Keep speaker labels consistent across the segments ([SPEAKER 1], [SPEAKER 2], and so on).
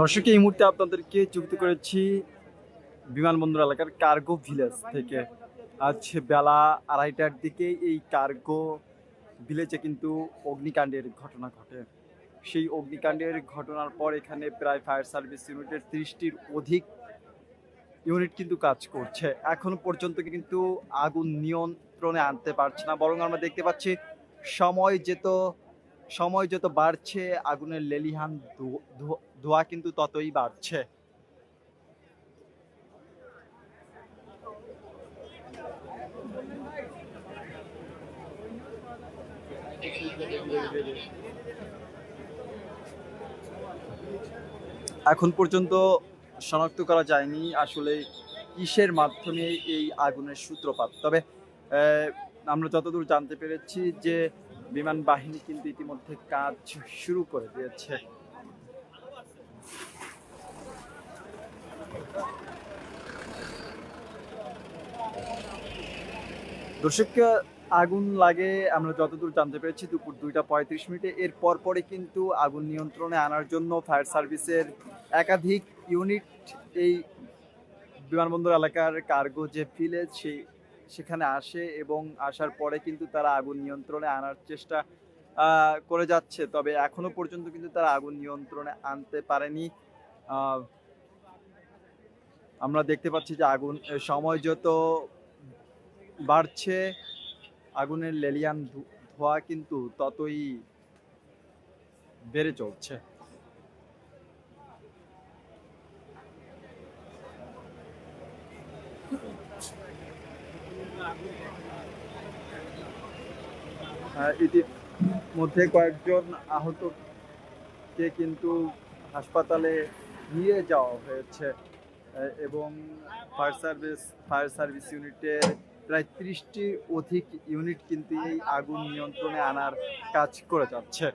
[SPEAKER 1] দর্শক, এই মুহূর্তে আপনাদেরকে যুক্ত করেছি বিমানবন্দর এলাকার কার্গো ভিলেজ থেকে। আজ বেলা আড়াইটার দিকে এই কার্গো ভিলেজে কিন্তু অগ্নিকাণ্ডের ঘটনা ঘটে। সেই অগ্নিকাণ্ডের ঘটনার পর এখানে প্রায় ফায়ার সার্ভিস ইউনিটের তিরিশটির অধিক ইউনিট কিন্তু কাজ করছে। এখন পর্যন্ত কিন্তু আগুন নিয়ন্ত্রণে আনতে পারছে না, বরং আমরা দেখতে পাচ্ছি সময় যেত সময় যত বাড়ছে, আগুনের লেলিহান ধোঁয়া কিন্তু ততই বাড়ছে। এখন পর্যন্ত শনাক্ত করা যায়নি আসলে কিসের মাধ্যমে এই আগুনের সূত্রপাত। তবে আমরা যতদূর জানতে পেরেছি যে বিমান বাহিনী কিন্তু ইতিমধ্যে কাজ শুরু করে দিয়েছে। দর্শক, আগুন লাগে, আমরা যতদূর জানতে পেরেছি, দুপুর দুইটা পঁয়ত্রিশ মিনিটে। এর পর পরে কিন্তু আগুন নিয়ন্ত্রণে আনার জন্য ফায়ার সার্ভিসের একাধিক ইউনিট এই বিমানবন্দর এলাকার কার্গো যে ভিলেজ, সেই সেখানে আসে এবং আসার পরে কিন্তু তারা আগুন নিয়ন্ত্রণে আনার চেষ্টা করে যাচ্ছে। তবে এখনও পর্যন্ত কিন্তু তারা আগুন নিয়ন্ত্রণে আনতে পারেনি। আমরা দেখতে পাচ্ছি যে আগুন সময় যত বাড়ছে, আগুনের লেলিয়ান ধোঁয়া কিন্তু ততই বেড়ে চলছে। আহ, ইতিমধ্যে কয়েকজন আহতকে কিন্তু হাসপাতালে নিয়ে যাওয়া হয়েছে এবং ফায়ার সার্ভিস ফায়ার সার্ভিস ইউনিটের প্রায় ত্রিশটি অধিক ইউনিট কিন্তু এই আগুন নিয়ন্ত্রণে আনার কাজ করে যাচ্ছে।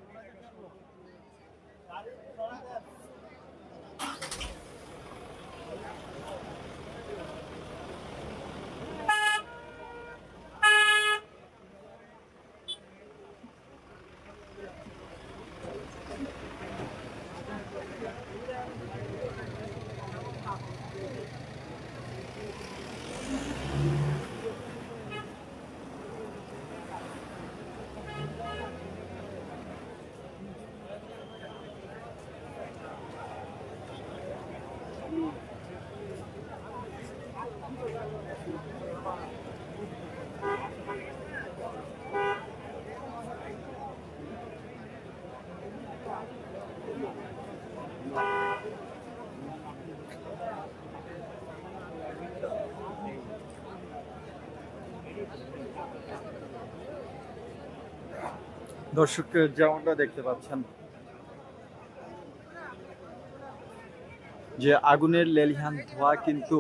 [SPEAKER 1] দর্শক যেমনটা দেখতে পাচ্ছেন যে আগুনের লেলিহান ধোঁয়া কিন্তু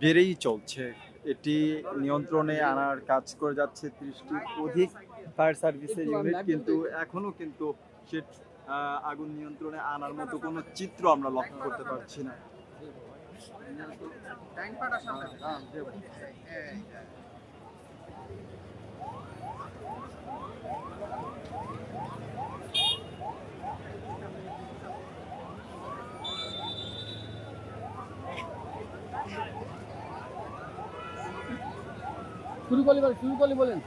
[SPEAKER 1] বেড়েই চলছে। এটি নিয়ন্ত্রণে আনার কাজ করে যাচ্ছে ত্রিশটি অধিক ফায়ার সার্ভিসের ইউনিট কিন্তু এখনও কিন্তু সে আগুন নিয়ন্ত্রণে আনার মতো কোনো চিত্র আমরা লক্ষ্য করতে পারছি না।
[SPEAKER 2] শুরু করলে শুরু করলে বলেন।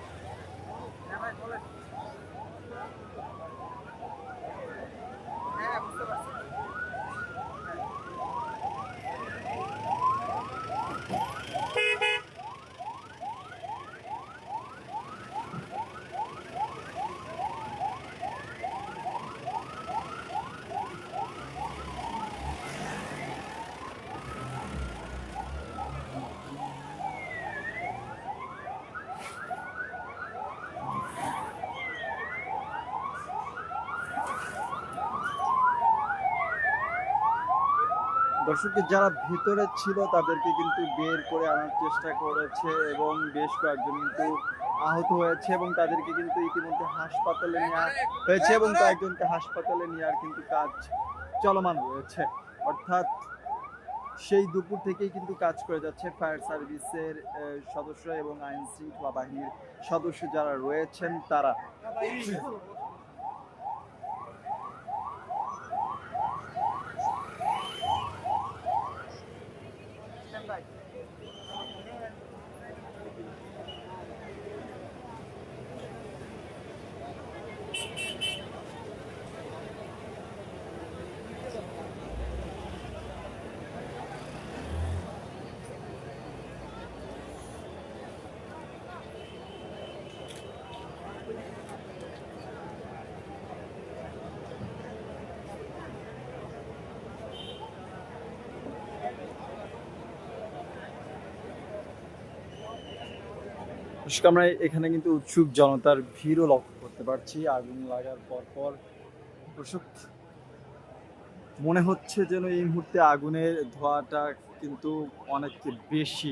[SPEAKER 1] দর্শক যারা ভিতরে ছিল তাদেরকে কিন্তু বের করে আনার চেষ্টা করেছে এবং বেশ কয়েকজন কিন্তু আহত হয়েছে এবং তাদেরকে কিন্তু ইতিমধ্যে হাসপাতালে নেওয়া হয়েছে এবং কয়েকজনকে হাসপাতালে নেওয়ার কিন্তু কাজ চলমান রয়েছে। অর্থাৎ সেই দুপুর থেকেই কিন্তু কাজ করে যাচ্ছে ফায়ার সার্ভিসের সদস্য এবং আইন শৃঙ্খলা বাহিনীর সদস্য যারা রয়েছেন তারা। দর্শক আমরা এখানে কিন্তু উৎসুক জনতার ভিড়ও লক্ষ্য করতে পারছি। আগুন লাগার পর পর দর্শক মনে হচ্ছে যেন এই মুহূর্তে আগুনের ধোঁয়াটা কিন্তু অনেক বেশি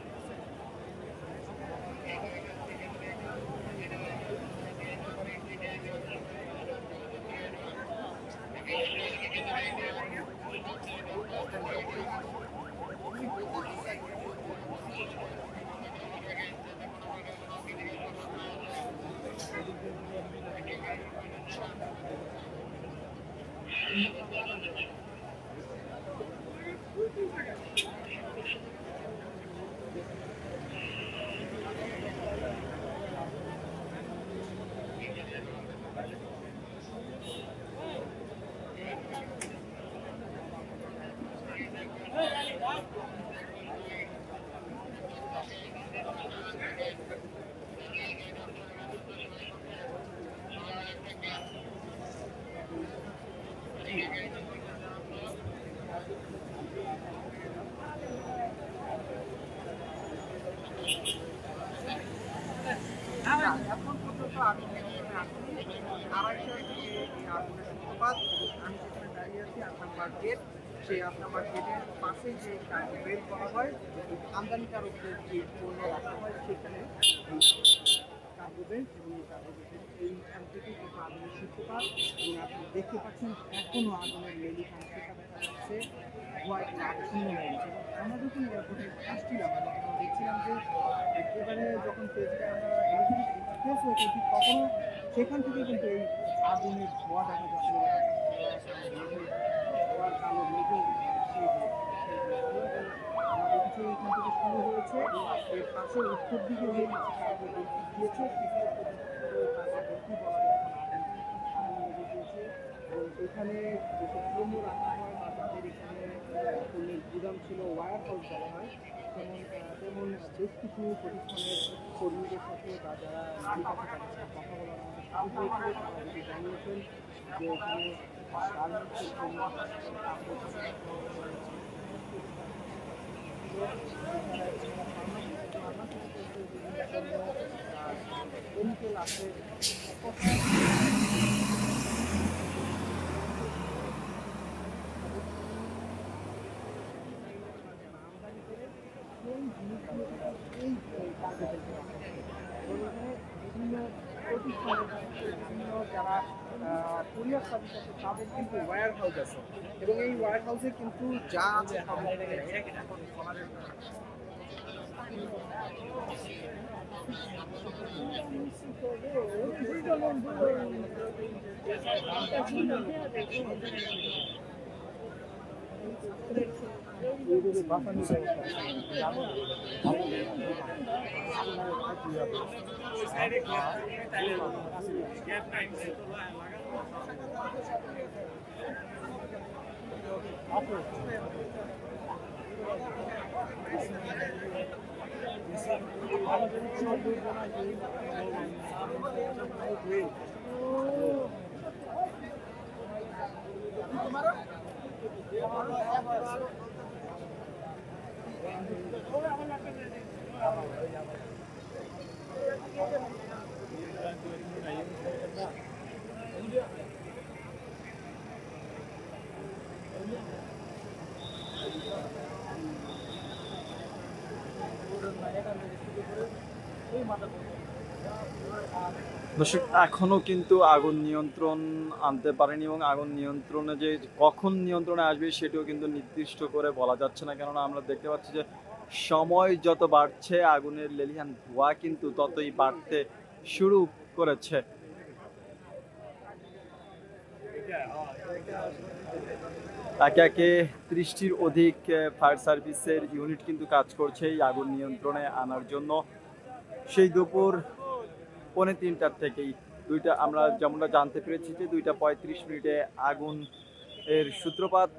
[SPEAKER 3] এখন পর্যন্ত দিকে এই সূত্রপাত আমি যেখানে দাঁড়িয়ে আছি আপনার নাম্বার গেট সেই আপনার নাম্বার গেটের পাশেই যে বেল করা হয় আমদানিকারকদের যে পণ্য রাখা হয় সেখানে বেল্ট এবং এই কিন্তু আগুনের সূত্রপাত, এবং আপনি দেখতে পাচ্ছেন এখনও আগুনের যাচ্ছে লাভ শূন্য হয়ে গেছে। আমরা যখন এয়ারপোর্টে আসছিলাম, আমরা দেখছিলাম যে একেবারে যখন আমরা তখনও সেখান থেকে কিন্তু এই আগুনের ধোঁয়া দেখা যাচ্ছিল ধোঁয়ার কালো মেঘে সেই আমাদের কিছু এখান থেকে শুরু হয়েছে। এর পাশে উত্তর দিকে যে গিয়েছে। এখন পণ্য রাখা হয় বা তাদের এখানে গুদাম ছিল ওয়্যার হাউস বলা হয়। আহ, তেমন বেশ কিছু প্রতিষ্ঠানের কর্মীদের সাথে বা যারা কথা বলার জানিয়েছেন যে এখানে গার্মেন্টসের জন্য কাপড় কেমিক্যাল আছে আমদানি করে সেই জিনিসগুলো এই কাজে ফেলতে রাখা হয়। এবং এখানে বিভিন্ন প্রতিষ্ঠানের বিভিন্ন যারা কুরিয়ার সার্ভিস আছে তাদের কিন্তু ওয়্যার হাউস আছে এবং এই ওয়্যার হাউসে কিন্তু যা আছে সব এখন শহরের
[SPEAKER 1] দর্শক, এখনও কিন্তু আগুন নিয়ন্ত্রণ আনতে পারেনি এবং আগুন নিয়ন্ত্রণে যে কখন নিয়ন্ত্রণে আসবে সেটিও কিন্তু নির্দিষ্ট করে বলা যাচ্ছে না। কেননা আমরা দেখতে পাচ্ছি যে সময় যত বাড়ছে, আগুনের লেলিহান ধোঁয়া কিন্তু ততই বাড়তে শুরু করেছে। একে একে ত্রিশটির অধিক ফায়ার সার্ভিসের ইউনিট কিন্তু কাজ করছে এই আগুন নিয়ন্ত্রণে আনার জন্য। সেই দুপুর পৌনে তিনটার থেকেই দুইটা আমরা যেমনটা জানতে পেরেছি যে দুইটা পঁয়ত্রিশ মিনিটে আগুন এর সূত্রপাত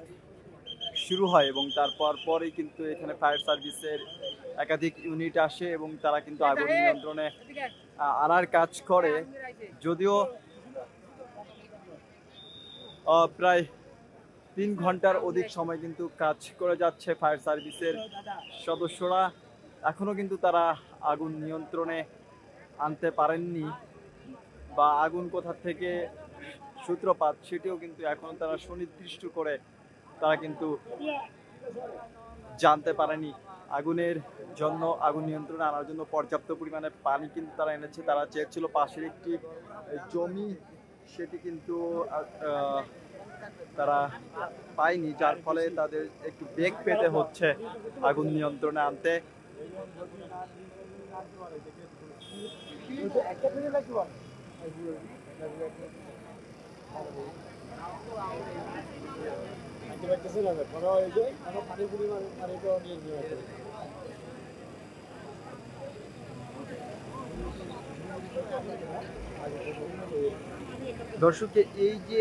[SPEAKER 1] শুরু হয় এবং তারপর পরেই কিন্তু এখানে ফায়ার সার্ভিসের একাধিক ইউনিট আসে এবং তারা কিন্তু আগুন নিয়ন্ত্রণে আনার কাজ করে। যদিও প্রায় তিন ঘণ্টার অধিক সময় কিন্তু কাজ করে যাচ্ছে ফায়ার সার্ভিসের সদস্যরা। এখনও কিন্তু তারা আগুন নিয়ন্ত্রণে আনতে পারেননি বা আগুন কোথা থেকে সূত্রপাত সেটিও কিন্তু এখন তারা সুনির্দিষ্ট করে তারা কিন্তু জানতে পারেনি। আগুনের জন্য আগুন নিয়ন্ত্রণে আনার জন্য পর্যাপ্ত পরিমাণে পানি কিন্তু তারা এনেছে। তারা চেয়েছিল পাশের একটি জমি, সেটি কিন্তু তারা পায়নি। যার ফলে তাদের একটু বেগ পেতে হচ্ছে আগুন নিয়ন্ত্রণে আনতে। দর্শককে এই যে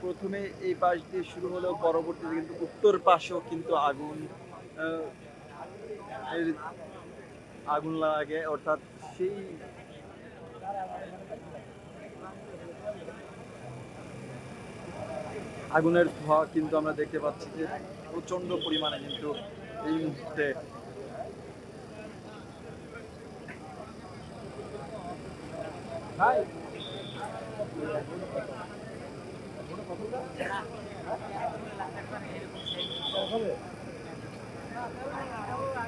[SPEAKER 1] প্রথমে এই পাশ দিয়ে শুরু হলেও পরবর্তীতে কিন্তু উত্তর পাশেও কিন্তু আগুন আগুন লাগে, অর্থাৎ সেই আগুনের ধোঁয়া কিন্তু আমরা দেখতে পাচ্ছি যে প্রচণ্ড পরিমাণে কিন্তু এই মুহূর্তে